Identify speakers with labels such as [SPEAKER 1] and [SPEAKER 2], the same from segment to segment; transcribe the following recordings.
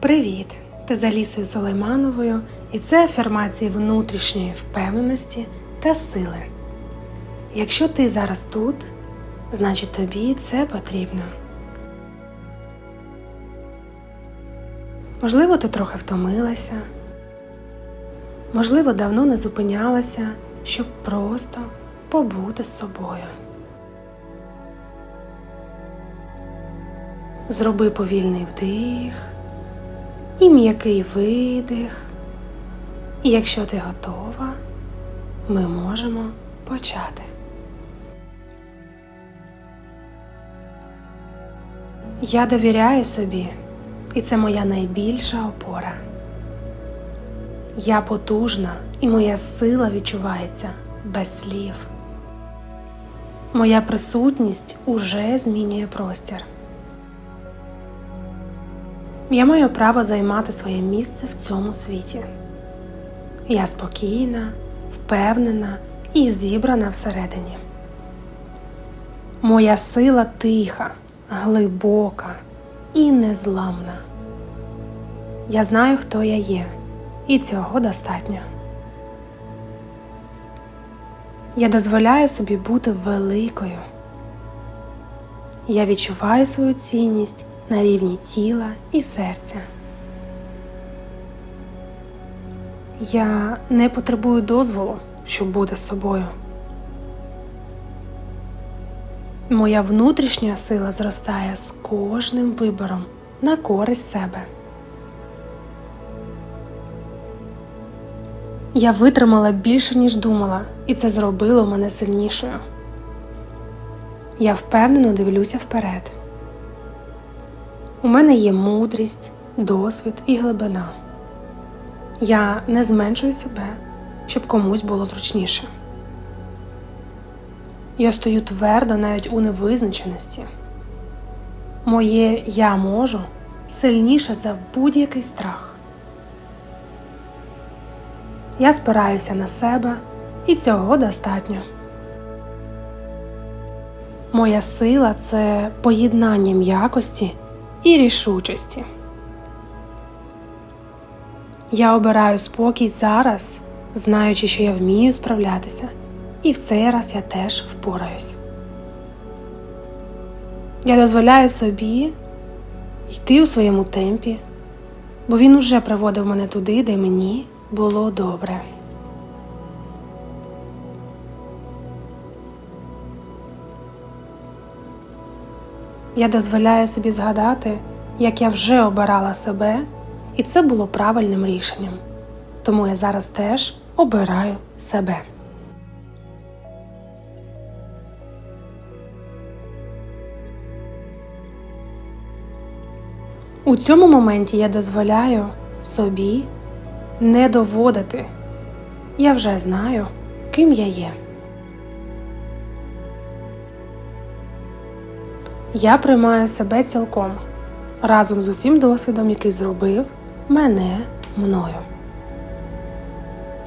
[SPEAKER 1] Привіт! Ти за Лісою Солеймановою, і це афірмації внутрішньої впевненості та сили. Якщо ти зараз тут, значить тобі це потрібно. Можливо, ти трохи втомилася, можливо, давно не зупинялася, щоб просто побути з собою. Зроби повільний вдих і м'який видих. І якщо ти готова, ми можемо почати. Я довіряю собі, і це моя найбільша опора. Я потужна і моя сила відчувається без слів. Моя присутність уже змінює простір. Я маю право займати своє місце в цьому світі. Я спокійна, впевнена і зібрана всередині. Моя сила тиха, глибока і незламна. Я знаю, хто я є, і цього достатньо. Я дозволяю собі бути великою. Я відчуваю свою цінність на рівні тіла і серця. Я не потребую дозволу, щоб бути собою. Моя внутрішня сила зростає з кожним вибором на користь себе. Я витримала більше, ніж думала, і це зробило мене сильнішою. Я впевнено дивлюся вперед. У мене є мудрість, досвід і глибина. Я не зменшую себе, щоб комусь було зручніше. Я стою твердо навіть у невизначеності. Моє я можу сильніше за будь-який страх. Я спираюся на себе, і цього достатньо. Моя сила це поєднання м'якості і рішучості. Я обираю спокій зараз, знаючи, що я вмію справлятися, і в цей раз я теж впораюсь. Я дозволяю собі йти у своєму темпі, бо він уже приводив мене туди, де мені було добре. Я дозволяю собі згадати, як я вже обирала себе, і це було правильним рішенням. Тому я зараз теж обираю себе. У цьому моменті я дозволяю собі не доводити. Я вже знаю, ким я є. Я приймаю себе цілком разом з усім досвідом, який зробив мене мною.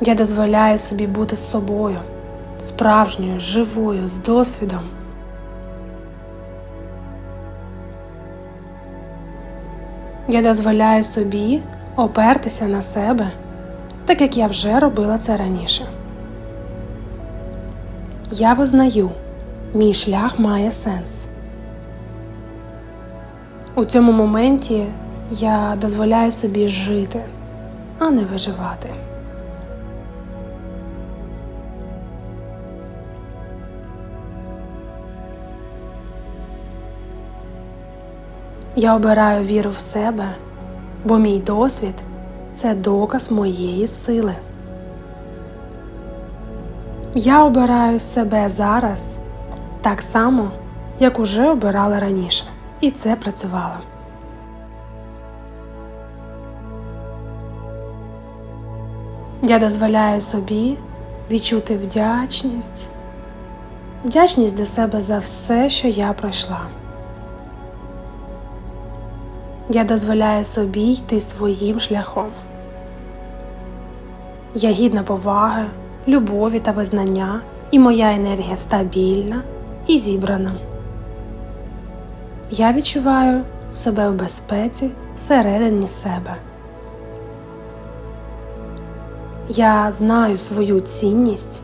[SPEAKER 1] Я дозволяю собі бути з собою, справжньою, живою, з досвідом. Я дозволяю собі опертися на себе, так як я вже робила це раніше. Я визнаю, мій шлях має сенс. У цьому моменті я дозволяю собі жити, а не виживати. Я обираю віру в себе, бо мій досвід це доказ моєї сили. Я обираю себе зараз так само, як уже обирала раніше. І це працювало. Я дозволяю собі відчути вдячність, вдячність до себе за все, що я пройшла. Я дозволяю собі йти своїм шляхом. Я гідна поваги, любові та визнання, і моя енергія стабільна і зібрана. Я відчуваю себе в безпеці всередині себе. Я знаю свою цінність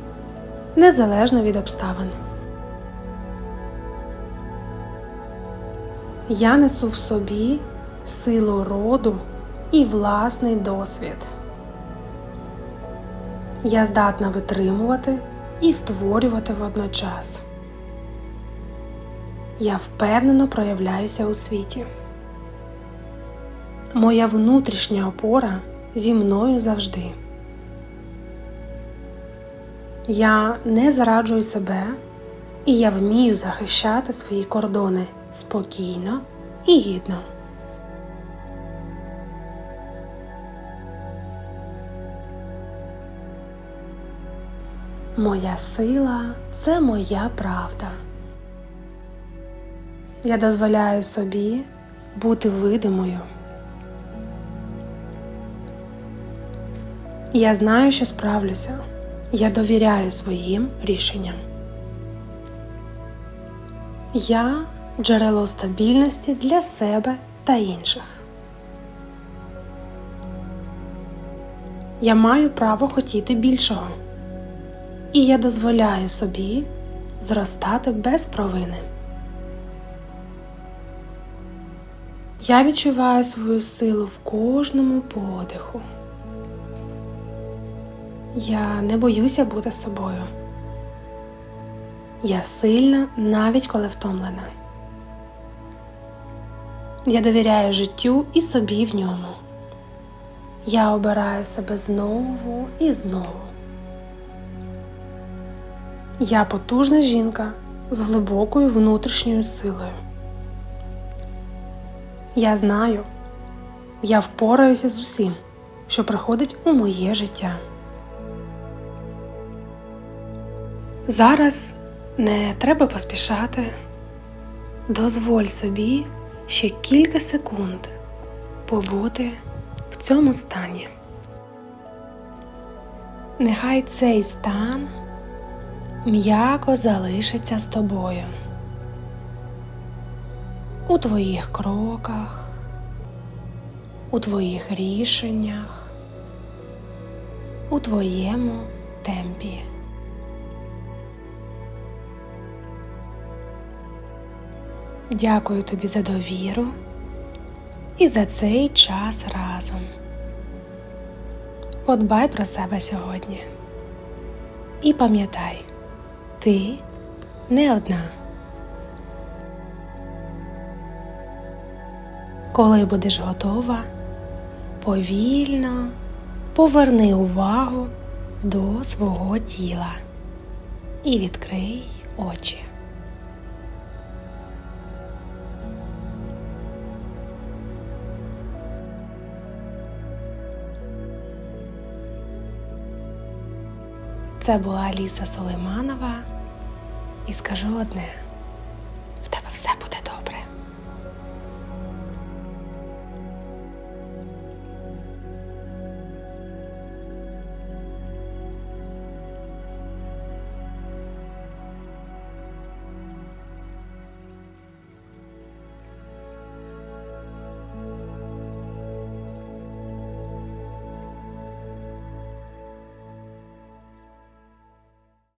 [SPEAKER 1] незалежно від обставин. Я несу в собі силу роду і власний досвід. Я здатна витримувати і створювати водночас. Я впевнено проявляюся у світі. Моя внутрішня опора зі мною завжди. Я не зраджую себе, і я вмію захищати свої кордони спокійно і гідно. Моя сила це моя правда. Я дозволяю собі бути видимою. Я знаю, що справлюся. Я довіряю своїм рішенням. Я джерело стабільності для себе та інших. Я маю право хотіти більшого. І я дозволяю собі зростати без провини. Я відчуваю свою силу в кожному подиху. Я не боюся бути собою. Я сильна навіть коли втомлена. Я довіряю життю і собі в ньому. Я обираю себе знову і знову. Я потужна жінка з глибокою внутрішньою силою. Я знаю, я впораюся з усім, що приходить у моє життя. Зараз не треба поспішати. Дозволь собі ще кілька секунд побути в цьому стані. Нехай цей стан м'яко залишиться з тобою у твоїх кроках, у твоїх рішеннях, у твоєму темпі. Дякую тобі за довіру і за цей час разом. Подбай про себе сьогодні. І пам'ятай, ти не одна. Коли будеш готова, повільно поверни увагу до свого тіла і відкрий очі. Це була Аліса Солейманова. І скажу одне: в тебе все буде